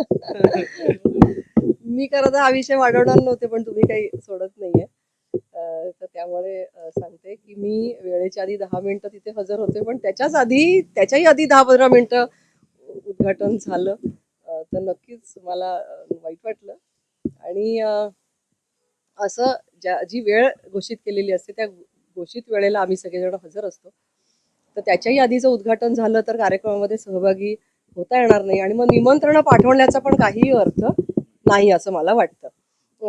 मी खरं तर हा विषय वाढवणार नव्हते पण तुम्ही काही सोडत नाहीये. तर त्यामुळे सांगते की मी वेळेच्या आधी दहा मिनिटं तिथे हजर होते पण त्याच्याच आधी त्याच्याही आधी दहा पंधरा मिनिटं उद्घाटन झालं. तर नक्कीच मला वाईट वाटलं. आणि असं ज्या जी वेळ घोषित केलेली असते त्या घोषित वेळेला आम्ही सगळेजण हजर असतो. तर त्याच्याही आधीचं उद्घाटन झालं तर कार्यक्रमामध्ये सहभागी होता येणार नाही. आणि मग निमंत्रण पाठवण्याचा पण काहीही अर्थ नाही असं मला वाटतं.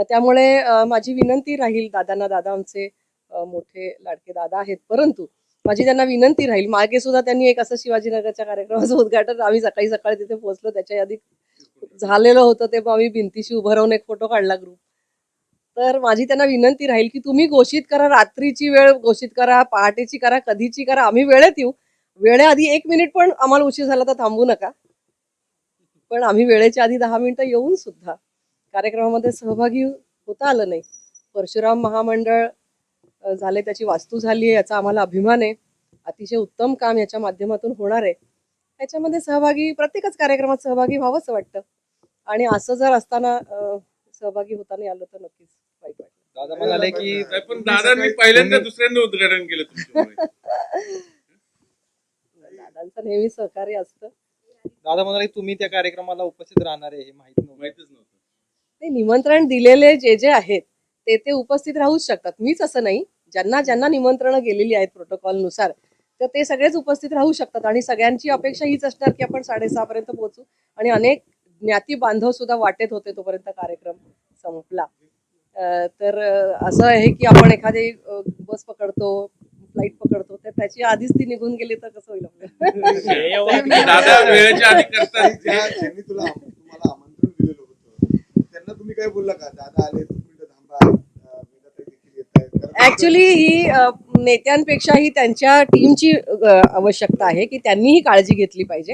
त्यामुळे माझी विनंती राहील दादांना दादा आमचे मोठे लाडके दादा आहेत परंतु माझी त्यांना विनंती राहील. मागे सुद्धा त्यांनी एक असं शिवाजीनगरच्या कार्यक्रमाचं उद्घाटन आम्ही सकाळी सकाळी तिथे पोहोचलो. त्याच्या आधी झालेलं होतं ते आम्ही भिंतीशी उभं राहून एक फोटो काढला ग्रुप तर माझी त्यांना विनंती राहील की तुम्ही घोषित करा रात्रीची वेळ घोषित करा पहाटेची करा कधीची करा. आम्ही वेळेत येऊ. वेळेआधी एक मिनिट पण आम्हाला उशीर झाला तर थांबू नका. पण आम्ही वेळेच्या आधी दहा मिनिटं येऊन सुद्धा कार्यक्रमामध्ये सहभागी होता आलं नाही. परशुराम महामंडळ झाले त्याची वास्तू झाली आहे याचा आम्हाला अभिमान आहे. अतिशय उत्तम काम याच्या माध्यमातून होणार आहे. त्याच्यामध्ये सहभागी प्रत्येकच कार्यक्रमात सहभागी व्हावंच वाटतं. आणि असं जर असताना सहभागी होता नाही आलं तर नक्कीच वाईट वाटतं दादा म्हणाले की पण दादांनी पहिल्यांदा दुसऱ्यांदा उद्घाटन केलं दादांचं नेहमी सहकार्य असतं. दादा म्हणाले की तुम्ही त्या कार्यक्रमाला उपस्थित राहणार आहे हे माहीत नव्हतं. माहितच नव्हतं. ते निमंत्रण दिलेले जे जे आहेत ते ते उपस्थित राहूच शकतात. मीच असं नाही. ज्यांना ज्यांना निमंत्रणं गेलेली आहेत प्रोटोकॉलनुसार तर ते सगळेच उपस्थित राहू शकतात. आणि सगळ्यांची अपेक्षा हीच असणार की आपण साडेसहा पर्यंत पोहोचू. आणि अनेक ज्ञाती बांधव सुद्धा वाटेत होते तोपर्यंत कार्यक्रम संपला. तर असं आहे की आपण एखादी बस पकडतो फ्लाईट पकडतो. तर त्याची आधीच ती निघून गेली तर कसं होईल ज्यांनी तुला तुम्हाला आमंत्रण दिलेलं होतं त्यांना तुम्ही काय बोलला का? दादा आले थांबा ऍक्च्युली ही नेत्यांपेक्षाही त्यांच्या टीमची आवश्यकता आहे की त्यांनीही काळजी घेतली पाहिजे.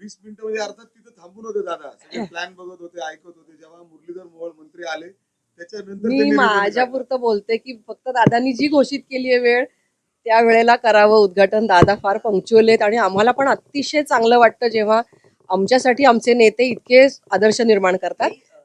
वीस मिनिटं म्हणजे अर्थात तिथं थांबून होते दादा. सगळे प्लॅन बघत होते ऐकत होते. जेव्हा मुरलीधर मोहोळ मंत्री आले त्याच्यानंतर मी निवेदन माझ्या काढलं. पुरतं बोलते की फक्त दादांनी जी घोषित केली आहे वेळ त्या वेळेला करावं उद्घाटन. दादा फार पंक्च्युअल आहेत आणि आम्हाला पण अतिशय चांगलं वाटतं जेव्हा आमच्यासाठी आमचे नेते इतके आदर्श निर्माण करतात.